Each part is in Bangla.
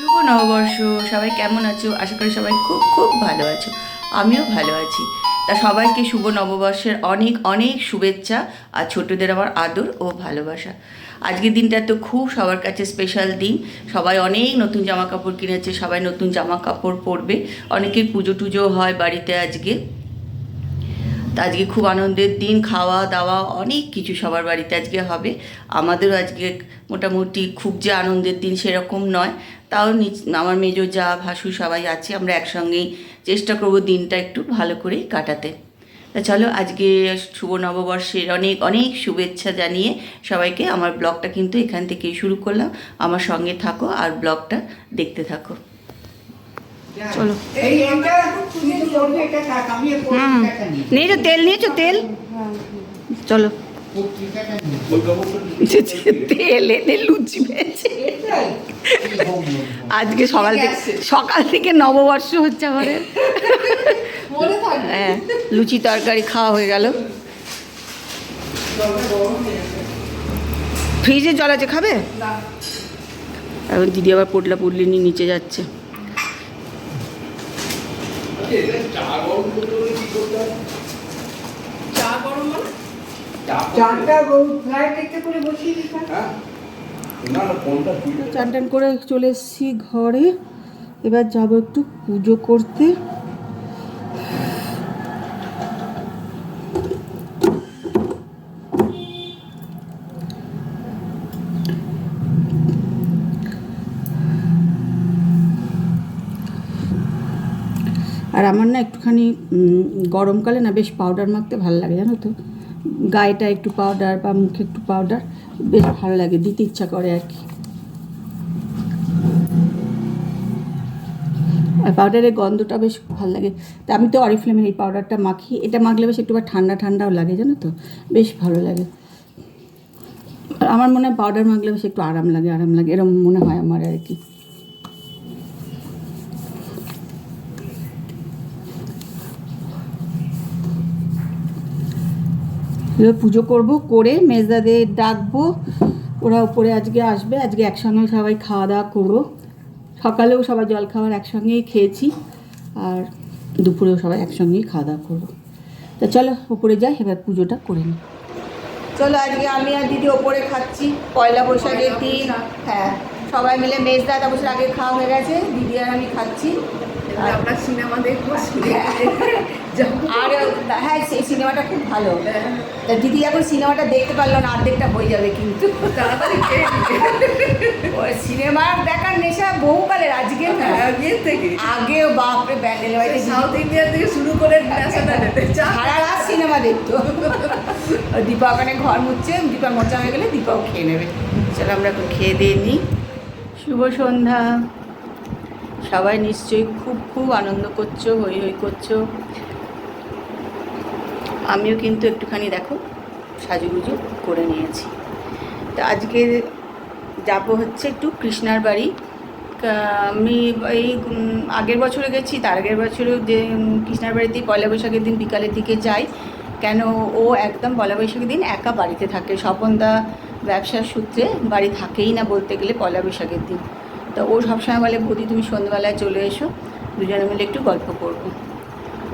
শুভ নববর্ষ। সবাই কেমন আছো? আশা করি সবাই খুব খুব ভালো আছো। আমিও ভালো আছি। তা সবাইকে শুভ নববর্ষের অনেক অনেক শুভেচ্ছা আর ছোটদের আমার আদর ও ভালোবাসা। আজকের দিনটা তো খুব সবার কাছে স্পেশাল দিন। সবাই অনেক নতুন জামা কাপড় কিনেছে, সবাই নতুন জামা কাপড় পরবে। অনেকের পুজো টুজো হয় বাড়িতে আজকে। তা আজকে খুব আনন্দের দিন, খাওয়া দাওয়া, অনেক কিছু সবার বাড়িতে আজকে হবে। আমাদেরও আজকে মোটামুটি খুব যে আনন্দের দিন সেরকম নয়। তাও আমার মেজো যা, ভাসু সবাই আছে, আমরা একসঙ্গেই চেষ্টা করব দিনটা একটু ভালো করেই কাটাতে। তা চলো আজকে শুভ নববর্ষের অনেক অনেক শুভেচ্ছা জানিয়ে সবাইকে আমার ব্লগটা কিন্তু এখান থেকেই শুরু করলাম। আমার সঙ্গে থাকো আর ব্লগটা দেখতে থাকো। চলো। নিই নিয়েছো তেল নিয়েছো তেল? চলো। তেল এনে লুচি পেয়েছে। আজকে সকাল থেকে সকাল থেকে নববর্ষ হচ্ছে আমাদের। হ্যাঁ লুচি তরকারি খাওয়া হয়ে গেল। ফ্রিজে জল আছে খাবে? এখন দিদি আবার পোটলা পুটলি নিয়ে নিচে যাচ্ছে। চা গরম মানে? চারটা গরু ফ্লাইট একটা করে বসিয়ে দিতাম চান টান করে চলে এসেছি ঘরে। এবার যাব একটু পুজো করতে। আর আমার না একটুখানি গরমকালে না বেশ পাউডার মাখতে ভালো লাগে, জানো তো? গায়েটা একটু পাউডার বা মুখে একটু পাউডার বেশ ভালো লাগে, দিতে ইচ্ছা করে আর কি। আর পাউডারের গন্ধটা বেশ ভালো লাগে। তা আমি তো অরিফ্লেমের এই পাউডারটা মাখি, এটা মাখলে বেশ একটু ঠান্ডা ঠান্ডাও লাগে, জানো তো? বেশ ভালো লাগে। আর আমার মনে হয় পাউডার মাখলে বেশ একটু আরাম লাগে আরাম লাগে এরকম মনে হয় আমার আর কি। এবার পুজো করব, করে মেজদাদের ডাকবো। ওরা উপরে আজকে আসবে, আজকে একসঙ্গে সবাই খাওয়া দাওয়া করব। সকালেও সবাই জল খাবার একসঙ্গেই খেয়েছি, আর দুপুরেও সবাই একসঙ্গেই খাওয়া দাওয়া করব। তা চলো, উপরে যাই, এবার পুজোটা করে নিই। চলো, আজকে আমি আর দিদি ওপরে খাচ্ছি, পয়লা বৈশাখের দিন হ্যাঁ। সবাই মিলে মেজদা তা বছর আগে খাওয়া হয়ে গেছে দিদি আর আমি খাচ্ছি। আমরা সিনেমা দেখব আর হ্যাঁ সেই সিনেমাটা খুব ভালো। দিদি এখন সিনেমাটা দেখতে পারল না অর্ধেকটা হয়ে যাবে কিন্তু। সিনেমার দেখার নেশা বহুকালের আজকে হ্যাঁ, থেকে। আগে বাপরে ব্যান্ডেল বাড়িতে সাউথ ইন্ডিয়ান থেকে শুরু করে সারা রাত সিনেমা দেখতো। দীপা ওখানে ঘর মুচ্ছে দীপা মোচা হয়ে গেলে দীপাও খেয়ে নেবে। চলো আমরা এখন খেয়ে দিয়ে নিই। শুভ সন্ধ্যা। সবাই নিশ্চয়ই খুব খুব আনন্দ করছ, হই হই করছ। আমিও কিন্তু একটুখানি দেখো, সাজুগুজু করে নিয়েছি। তা আজকে যাব হচ্ছে একটু কৃষ্ণার বাড়ি। আমি এই আগের বছরে গেছি, তার আগের বছরেও যে কৃষ্ণার বাড়িতেই পয়লা বৈশাখের দিন বিকালের দিকে যাই। কেন ও একদম পয়লা বৈশাখের দিন একা বাড়িতে থাকে। স্বপনদা ব্যবসার সূত্রে বাড়ি থাকেই না বলতে গেলে পয়লা বৈশাখের দিন। তো ও সবসময় বলে, বৌদি, তুমি সন্ধ্যেবেলায় চলে এসো, দুজনে মিলে একটু গল্প করব।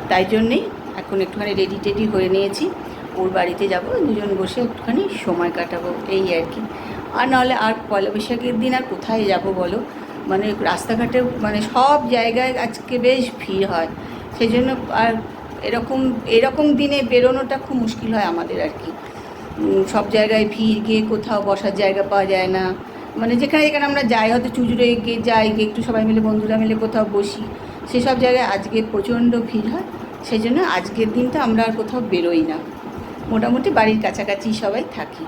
তাই জন্যেই এখন একটুখানি রেডি টেডি হয়ে নিয়েছি। ওর বাড়িতে যাব, দুজন বসে একটুখানি সময় কাটাবো, এই আর কি। আর নাহলে আর পয়লা বৈশাখের দিন আর কোথায় যাব বলো? মানে রাস্তাঘাটে মানে সব জায়গায় আজকে বেশ ভিড় হয়। সেই জন্য আর এরকম এরকম দিনে বেরোনোটা খুব মুশকিল হয় আমাদের আর কি। সব জায়গায় ভিড়, গিয়ে কোথাও বসার জায়গা পাওয়া যায় না। মানে যেখানে যেখানে আমরা যাই, হয়তো চুজুড়ে গিয়ে যাই, গিয়ে একটু সবাই মিলে, বন্ধুরা মিলে কোথাও বসি সেসব জায়গায় আজকে প্রচণ্ড ভিড় হয়। সেই জন্য আজকের দিনটা আমরা আর কোথাও বেরোই না। মোটামুটি বাড়ির কাছাকাছি সবাই থাকি।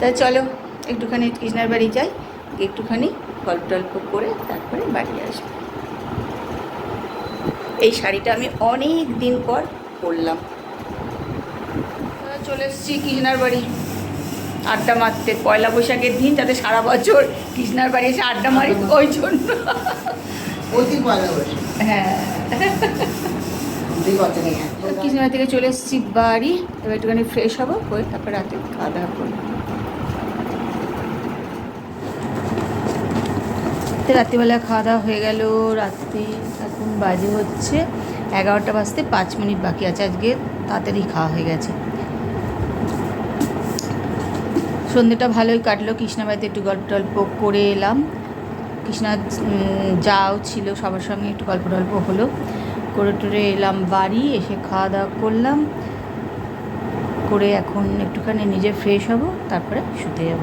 তা চলো, একটুখানি কৃষ্ণার বাড়ি যাই একটুখানি গল্প টল্প করে তারপরে বাড়ি আসব। এই শাড়িটা আমি অনেক দিন পর পরলাম। চলে এসেছি কৃষ্ণার বাড়ি। আড্ডা মারতে। পয়লা বৈশাখের দিন যাতে সারা বছর কৃষ্ণার বাড়ি এসে আড্ডা মারি ওই জন্য। হ্যাঁ। বছরে থেকে চলে এসেছি বাড়ি। এবার একটুখানি ফ্রেশ হব হয়ে তারপর রাতে খাওয়া দাওয়া করব। তো রাত্রিবেলা খাওয়া দাওয়া হয়ে গেল। রাত্রি এখন বাজে হচ্ছে এগারোটা বাজতে পাঁচ মিনিট বাকি আছে। আজকে তাড়াতাড়ি খাওয়া হয়ে গেছে। সন্ধ্যেটা ভালোই কাটলো কৃষ্ণাবাড়িতে একটু গল্প টল্প করে এলাম। কৃষ্ণা যাও ছিল সবার সঙ্গে, একটু গল্প টল্প হলো। করে টরে এলাম বাড়ি, এসে খাওয়া দাওয়া করলাম। করে এখন একটুখানি নিজে ফ্রেশ হব, তারপরে শুতে যাব।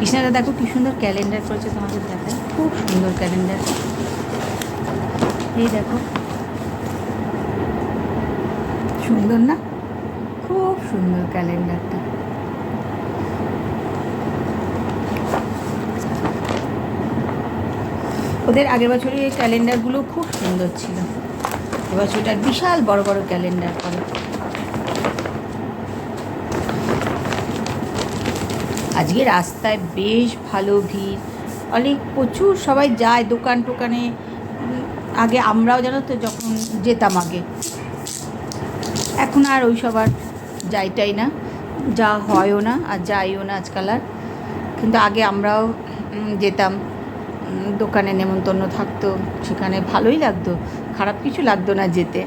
কৃষ্ণাদা, দেখো কি সুন্দর ক্যালেন্ডার করেছে তোমাদের দেখায়। খুব সুন্দর ক্যালেন্ডার এই দেখো। সুন্দর না? খুব সুন্দর ক্যালেন্ডারটা ওদের আগের বছরের এই ক্যালেন্ডারগুলো খুব সুন্দর ছিল। এবছরটার বিশাল বড় বড় ক্যালেন্ডার করে। আজকে রাস্তায় বেশ ভালো ভিড়। অনেক প্রচুর সবাই যায় দোকান টোকানে। আগে আমরাও জানো তো যখন যেতাম আগে। এখন আর ওই সব আর যাইটাই না। যা হয়ও না আর যাইও না আজকাল আর। কিন্তু আগে আমরাও যেতাম। দোকানে নেমন্তন্ন থাকতো, সেখানে ভালোই লাগতো। খারাপ কিছু লাগতো না যেতে।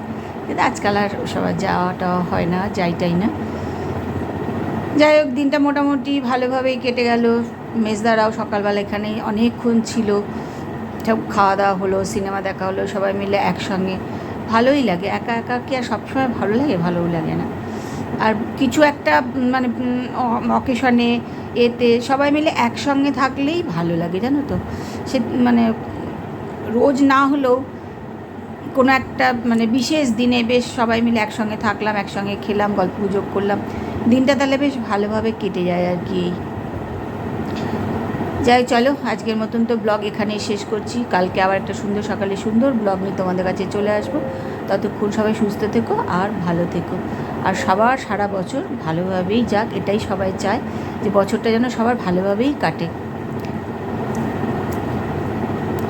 কিন্তু আজকাল আর ওসব আর যাওয়াটা হয় না, যাইটাই না। যাই হোক, দিনটা মোটামুটি ভালোভাবেই কেটে গেল। মেজদারাও সকালবেলা এখানে অনেকক্ষণ ছিল। সব খাওয়া দাওয়া হলো, সিনেমা দেখা হলো, সবাই মিলে একসঙ্গে। ভালোই লাগে, একা একা কি আর সবসময় ভালো লাগে? ভালোও লাগে না। আর কিছু একটা মানে অকেশনে এতে সবাই মিলে একসঙ্গে থাকলেই ভালো লাগে, জানো তো? সে মানে রোজ না হলেও কোনো একটা মানে বিশেষ দিনে বেশ সবাই মিলে একসঙ্গে থাকলাম, একসঙ্গে খেলাম, গল্প গুজব করলাম। দিনটা তাহলে বেশ ভালোভাবে কেটে যায় আর কি যাই চলো, আজকের মতন তো ব্লগ এখানেই শেষ করছি। কালকে আবার একটা সুন্দর সকালে সুন্দর ব্লগ নিয়ে তোমাদের কাছে চলে আসব। ততক্ষণ সবাই সুস্থ থেকো আর ভালো থেকো। আর সবার সারা বছর ভালোভাবেই যাক, এটাই সবাই চায় যে বছরটা যেন সবার ভালোভাবেই কাটে।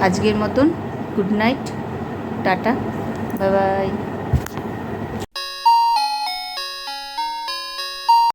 আজকের মতন good night, tata, bye bye.